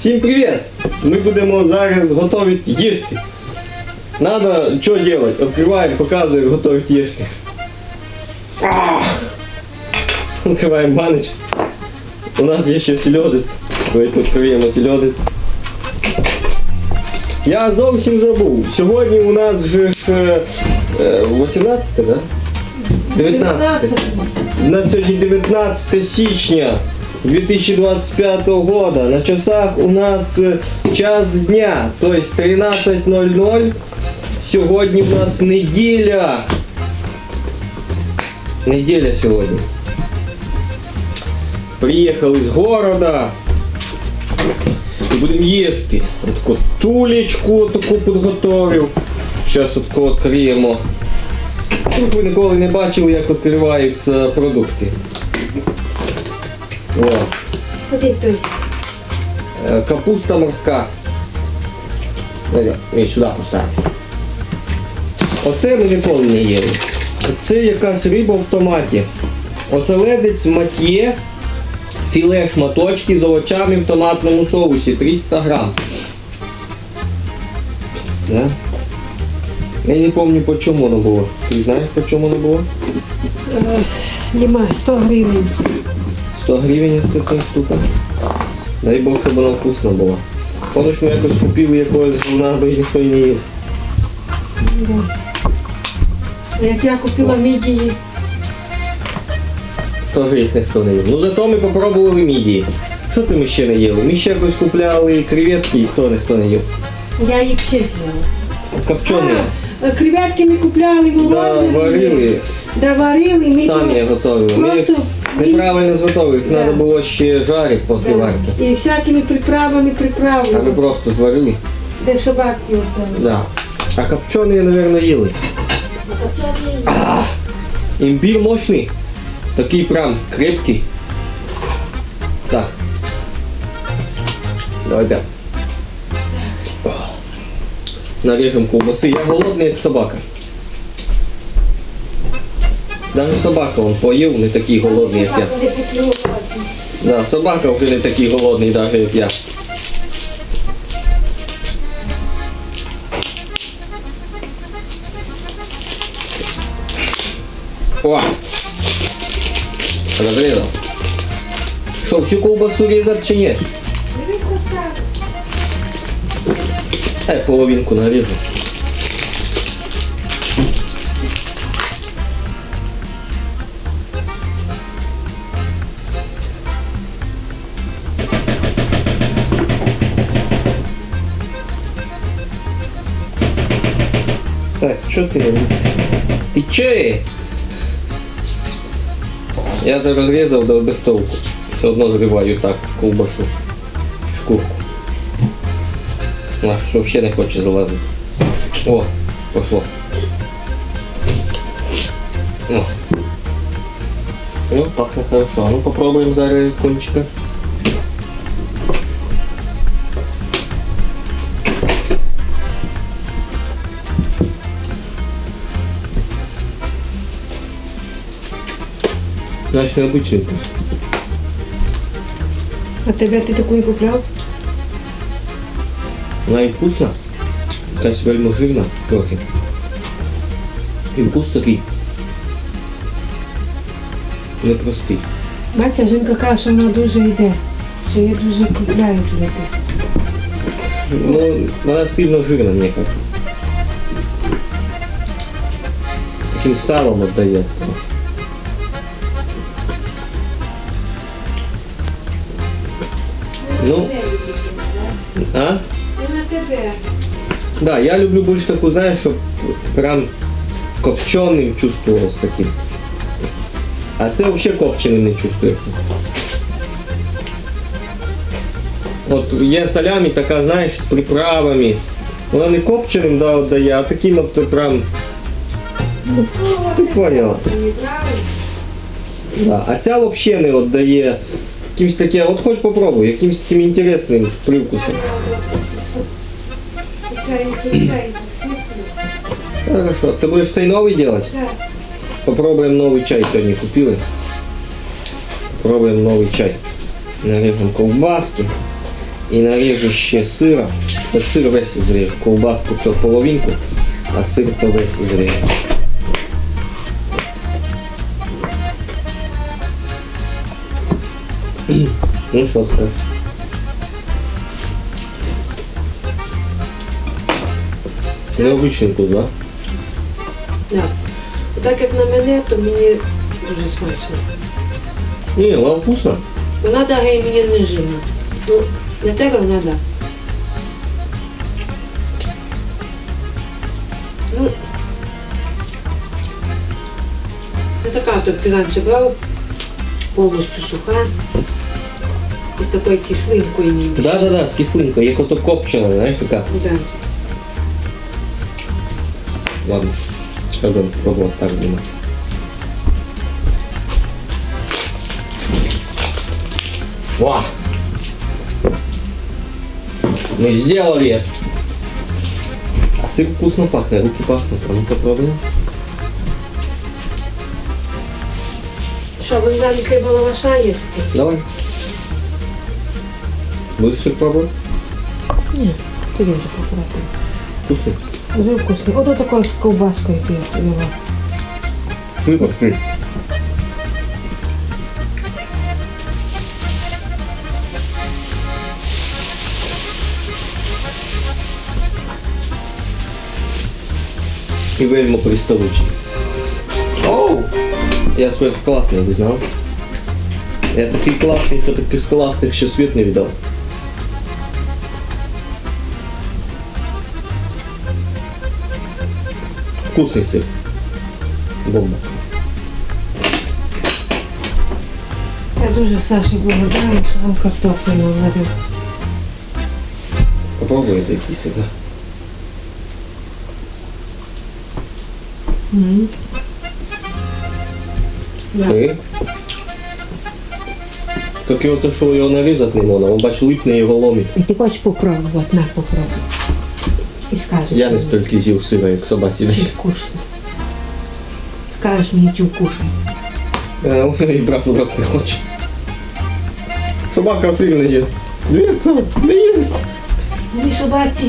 Всім привіт! Ми будемо зараз готувати їсти. Надо що делать? Відкриваємо, показуємо, готувати їсти. Відкриваємо баночку. У нас є ще сільодець. Давайте відкриємо сільодець. Я зовсім забув. Сьогодні у нас же ж е, е, 18, да? 19. У нас сьогодні 19 січня 2025 года. На часах у нас е, час дня, тобто 13.00. Сьогодні у нас неділя. Неділя сьогодні. Приїхали з города. І будемо їсти. От таку тулечку таку підготовив. Зараз таку відкриємо. Тут ви ніколи не бачили, як відкриваються продукти. О, Ходи, хтось. е, капуста морська. І сюди поставимо. Оце ми ніколи не їли. Це якась риба в томаті. Оселедець матє, філе шматочки з овочами в томатному соусі 300 грам. Да? Я не пам'ятаю по чому воно було. Ти знаєш по чому воно було? Е, Нема, 100 гривень. 100 гривень це ця штука. Дай Бог, щоб вона вкусна була. Помниш, ми якось купили якогось говна, бо ніхто і не їв. Як я купила мідії, Теж їх ніхто не їв. Ну зато ми попробували мідії. Що це ми ще не їли? Ми ще якось купляли креветки і хто ніхто не їв. я їх всі з'їла. Копчені. А, е, Креветки ми купляли, Да, варили, Да, варили. Ми самі то- готовили. Ми їх Просто неправильно зготовили, їх Да. треба було ще жарити після варки. І всякими приправами А приправили. просто зварили. Де собаки отдали. Да. А копчені, мабуть, їли. Імбір мощний. Такий прям крепкий. Так. Давайте. Наріжемо ковбаси. Я голодний, як собака. Даже собака он поїв, не такий голодний, як я. Да, собака вже не такий голодний, навіть як я. О! Розрізав. Що, всю ковбасу різати чи ні? Та я половинку наріжу. Так, що ти робиш? Ти че? Я то розрізав до без толку. Все одно зриваю так ковбасу. Шкурку. А, що взагалі не хоче залазити. О, пошло. О. Ну, пахне хорошо. А ну попробуємо зараз кончика. Значить, необычный. А тебе ти таку не купляв? Вона і вкусна. Якась вельми жирна трохи. І вкус такий. Непростий. Бачите, жінка каже, що вона дуже йде. Що я дуже купляю туди. Ну, вона сильно жирна, мені кажется. Таким салом віддає. Ну, а? Да, я люблю больше такую, знаешь, чтобы прям копченым чувствовалось таким. А це вообще копченим не чувствується. От є салямі така, знаєш, з приправами. Вона не копченим да, віддає, а таким от прям. Ну, Ти поняла. Да. А ця взагалі не віддає якимось таке, от хоч попробуй, якимось таким інтересним привкусом. Хорошо. Це будеш цей новий делать? Так. Попробуем новый чай сегодня купили. Попробуем новый чай. Нарежем колбаски. І наріжу ще сира. Сир весь зріж. Ковбаску то половинку, а сир то весь зріж. Ну що скажеш? Необычный вкус, да? Да. Так як на мене, то мені дуже смачно. Не, вам вкусно. Вона дає мені не жирна. Ну, для тебе вона да. Ну, не така, ти раніше брав, повністю суха. Такою кислинкою ніби. Да, да, да, з кислинкою, як ото копчена, знаєш, така. Да. Ладно, пробуем пробовать так думаю. Вау! Мы сделали! А сыр вкусно пахнет, руки пахнут. А ну попробуем. Що, ви замість лаваша їсти? Давай. Будешь сыр пробовать? Ні, ти вже попробуй. Вкусный. Дуже вкусний. Ото такою з ковбаскою його. Сыр, сыр. І вельми приставучий. Оу! Я свой классный, ви знав? Я такий класний, що таких класних ще світ не віддав. Вкусний сир. Бомба. Я дуже Саші благодарна, що вам картоплю наварив. Попробуй это якийсь сир. да. М. Да. Ти? Так його це що його нарізати не можна, він бач липне його ломить. І ти хочеш попробувати, на попробуй. І скажеш. Я не мені, стільки з'їв сира, як собаці Чи вкусно. Скажеш мені, чи вкусно. Е, І брат в рот не хоче. Собака сир не їсть. Дивіться, не їсть. Ми собаці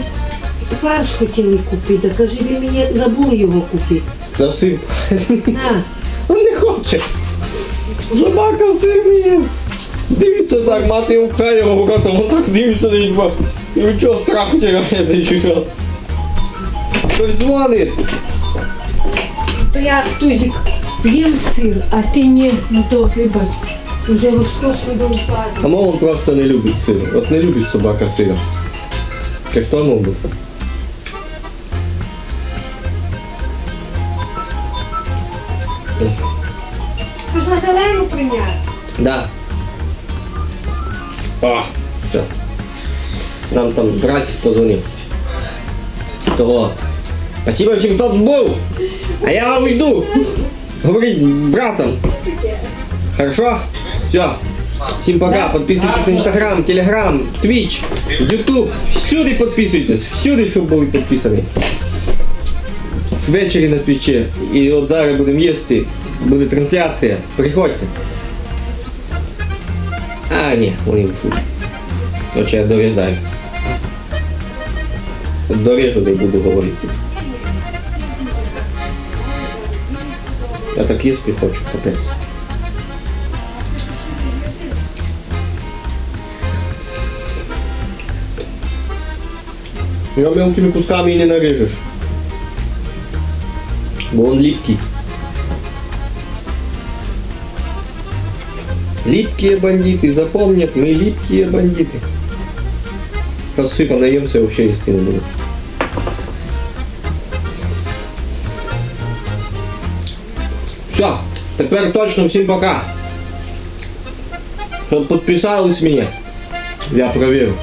фарш хотіли купити, а каже, ви мені забули його купити. Та сир. На, Він не хоче. Собака сир не їсть. Дивіться так, мати його вкрає його в рота, він так дивиться на нього. І ви чого страх тягаєте, чи що? Хтось дзвонить. то я, Тузик, їм сир, а ти ні, ну то вибач. Вже розкошно до А упаду. мов просто не любить сир. От не любить собака. Ти хто мов би? Це ж на зелену прийняти. Да. А, все. Нам там братик позвонив. Того. Спасибо всем, кто тут был. А я уйду. Говорить с братом. Хорошо? Все. Всем пока. Подписывайтесь на Инстаграм, Телеграм, Твич, Ютуб. Всюди подписывайтесь. Всюди, щоб були підписані. Ввечері на Твічі. І от зараз будемо їсти. Буде трансляція. Приходьте. А, ні, вони ушли. Короче, я дорізаю. Дорежу, да и буду говорить. Я так есть и хочу, капец. Его мелкими кусками не нарежешь. Бо он липкий. Липкие бандиты, запомнят, мы липкие бандиты. Посыпа наемся вообще истины будет. Все, тепер точно всім пока. Підписались мені. Я проверю.